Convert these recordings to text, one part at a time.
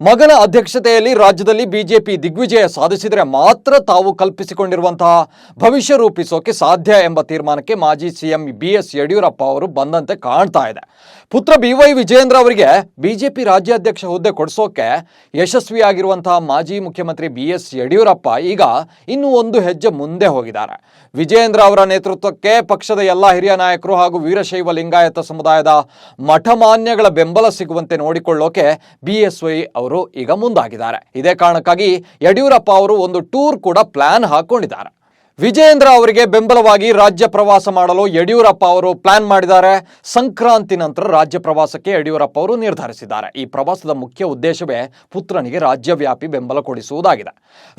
ಮಗನ ಅಧ್ಯಕ್ಷತೆಯಲ್ಲಿ ರಾಜ್ಯದಲ್ಲಿ ಬಿಜೆಪಿ ದಿಗ್ವಿಜಯ ಸಾಧಿಸಿದರೆ ಮಾತ್ರ ತಾವು ಕಲ್ಪಿಸಿಕೊಂಡಿರುವಂತಹ ಭವಿಷ್ಯ ರೂಪಿಸೋಕೆ ಸಾಧ್ಯ ಎಂಬ ತೀರ್ಮಾನಕ್ಕೆ ಮಾಜಿ ಸಿಎಂ ಬಿ ಎಸ್ ಯಡಿಯೂರಪ್ಪ ಅವರು ಬಂದಂತೆ ಕಾಣ್ತಾ ಇದೆ. ಪುತ್ರ ಬಿ ವೈ ವಿಜಯೇಂದ್ರ ಅವರಿಗೆ ಬಿಜೆಪಿ ರಾಜ್ಯಾಧ್ಯಕ್ಷ ಹುದ್ದೆ ಕೊಡಿಸೋಕೆ ಯಶಸ್ವಿಯಾಗಿರುವಂತಹ ಮಾಜಿ ಮುಖ್ಯಮಂತ್ರಿ ಬಿ ಎಸ್ ಯಡಿಯೂರಪ್ಪ ಈಗ ಇನ್ನೂ ಒಂದು ಹೆಜ್ಜೆ ಮುಂದೆ ಹೋಗಿದ್ದಾರೆ. ವಿಜಯೇಂದ್ರ ಅವರ ನೇತೃತ್ವಕ್ಕೆ ಪಕ್ಷದ ಎಲ್ಲ ಹಿರಿಯ ನಾಯಕರು ಹಾಗೂ ವೀರಶೈವ ಲಿಂಗಾಯತ ಸಮುದಾಯದ ಮಠಮಾನ್ಯಗಳ ಬೆಂಬಲ ಸಿಗುವಂತೆ ನೋಡಿಕೊಳ್ಳೋಕೆ ಬಿಎಸ್ವೈ ಅವರು ಈಗ ಮುಂದಾಗಿದ್ದಾರೆ. ಇದೇ ಕಾರಣಕ್ಕಾಗಿ ಯಡಿಯೂರಪ್ಪ ಅವರು ಒಂದು ಟೂರ್ ಕೂಡ ಪ್ಲಾನ್ ಹಾಕೊಂಡಿದ್ದಾರೆ. ವಿಜಯೇಂದ್ರ ಅವರಿಗೆ ಬೆಂಬಲವಾಗಿ ರಾಜ್ಯ ಪ್ರವಾಸ ಮಾಡಲು ಯಡಿಯೂರಪ್ಪ ಅವರು ಪ್ಲಾನ್ ಮಾಡಿದ್ದಾರೆ. ಸಂಕ್ರಾಂತಿ ನಂತರ ರಾಜ್ಯ ಪ್ರವಾಸಕ್ಕೆ ಯಡಿಯೂರಪ್ಪ ಅವರು ನಿರ್ಧರಿಸಿದ್ದಾರೆ. ಈ ಪ್ರವಾಸದ ಮುಖ್ಯ ಉದ್ದೇಶವೇ ಪುತ್ರನಿಗೆ ರಾಜ್ಯವ್ಯಾಪಿ ಬೆಂಬಲ ಕೊಡಿಸುವುದಾಗಿದೆ.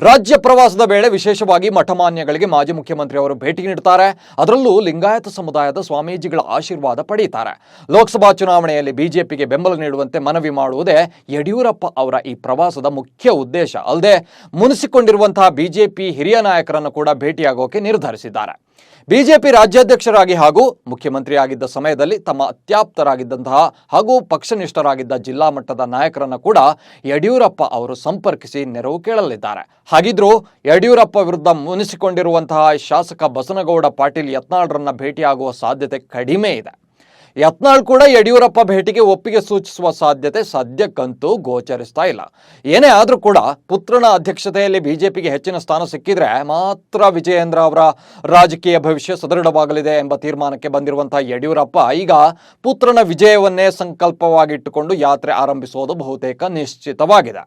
ರಾಜ್ಯ ಪ್ರವಾಸದ ವೇಳೆ ವಿಶೇಷವಾಗಿ ಮಠಮಾನ್ಯಗಳಿಗೆ ಮಾಜಿ ಮುಖ್ಯಮಂತ್ರಿ ಅವರು ಭೇಟಿ ನೀಡುತ್ತಾರೆ ಅದರಲ್ಲೂ ಲಿಂಗಾಯತ ಸಮುದಾಯದ ಸ್ವಾಮೀಜಿಗಳ ಆಶೀರ್ವಾದ ಪಡೆಯುತ್ತಾರೆ. ಲೋಕಸಭಾ ಚುನಾವಣೆಯಲ್ಲಿ ಬಿಜೆಪಿಗೆ ಬೆಂಬಲ ನೀಡುವಂತೆ ಮನವಿ ಮಾಡುವುದೇ ಯಡಿಯೂರಪ್ಪ ಅವರ ಈ ಪ್ರವಾಸದ ಮುಖ್ಯ ಉದ್ದೇಶ. ಅಲ್ಲದೆ, ಮುನಿಸಿಕೊಂಡಿರುವಂತಹ ಬಿಜೆಪಿ ಹಿರಿಯ ನಾಯಕರನ್ನು ಕೂಡ ಭೇಟಿಯಾಗೋಕೆ ನಿರ್ಧರಿಸಿದ್ದಾರೆ. ಬಿಜೆಪಿ ರಾಜ್ಯಾಧ್ಯಕ್ಷರಾಗಿ ಹಾಗೂ ಮುಖ್ಯಮಂತ್ರಿಯಾಗಿದ್ದ ಸಮಯದಲ್ಲಿ ತಮ್ಮ ಅತ್ಯಾಪ್ತರಾಗಿದ್ದಂತಹ ಹಾಗೂ ಪಕ್ಷನಿಷ್ಠರಾಗಿದ್ದ ಜಿಲ್ಲಾ ಮಟ್ಟದ ನಾಯಕರನ್ನ ಕೂಡ ಯಡಿಯೂರಪ್ಪ ಅವರು ಸಂಪರ್ಕಿಸಿ ನೆರವು ಕೇಳಲಿದ್ದಾರೆ. ಹಾಗಿದ್ರೂ ಯಡಿಯೂರಪ್ಪ ವಿರುದ್ಧ ಮುನಿಸಿಕೊಂಡಿರುವಂತಹ ಶಾಸಕ ಬಸನಗೌಡ ಪಾಟೀಲ್ ಯತ್ನಾಳ್ರನ್ನ ಭೇಟಿಯಾಗುವ ಸಾಧ್ಯತೆ ಕಡಿಮೆ ಇದೆ. ಯತ್ನಾಳ್ ಕೂಡ ಯಡಿಯೂರಪ್ಪ ಭೇಟಿಗೆ ಒಪ್ಪಿಗೆ ಸೂಚಿಸುವ ಸಾಧ್ಯತೆ ಸದ್ಯಕ್ಕಂತೂ ಗೋಚರಿಸ್ತಾ ಇಲ್ಲ. ಏನೇ ಆದರೂ ಕೂಡ ಪುತ್ರನ ಅಧ್ಯಕ್ಷತೆಯಲ್ಲಿ ಬಿಜೆಪಿಗೆ ಹೆಚ್ಚಿನ ಸ್ಥಾನ ಸಿಕ್ಕಿದ್ರೆ ಮಾತ್ರ ವಿಜಯೇಂದ್ರ ಅವರ ರಾಜಕೀಯ ಭವಿಷ್ಯ ಸದೃಢವಾಗಲಿದೆ ಎಂಬ ತೀರ್ಮಾನಕ್ಕೆ ಬಂದಿರುವಂತಹ ಯಡಿಯೂರಪ್ಪ ಈಗ ಪುತ್ರನ ವಿಜಯವನ್ನೇ ಸಂಕಲ್ಪವಾಗಿಟ್ಟುಕೊಂಡು ಯಾತ್ರೆ ಆರಂಭಿಸುವುದು ಬಹುತೇಕ ನಿಶ್ಚಿತವಾಗಿದೆ.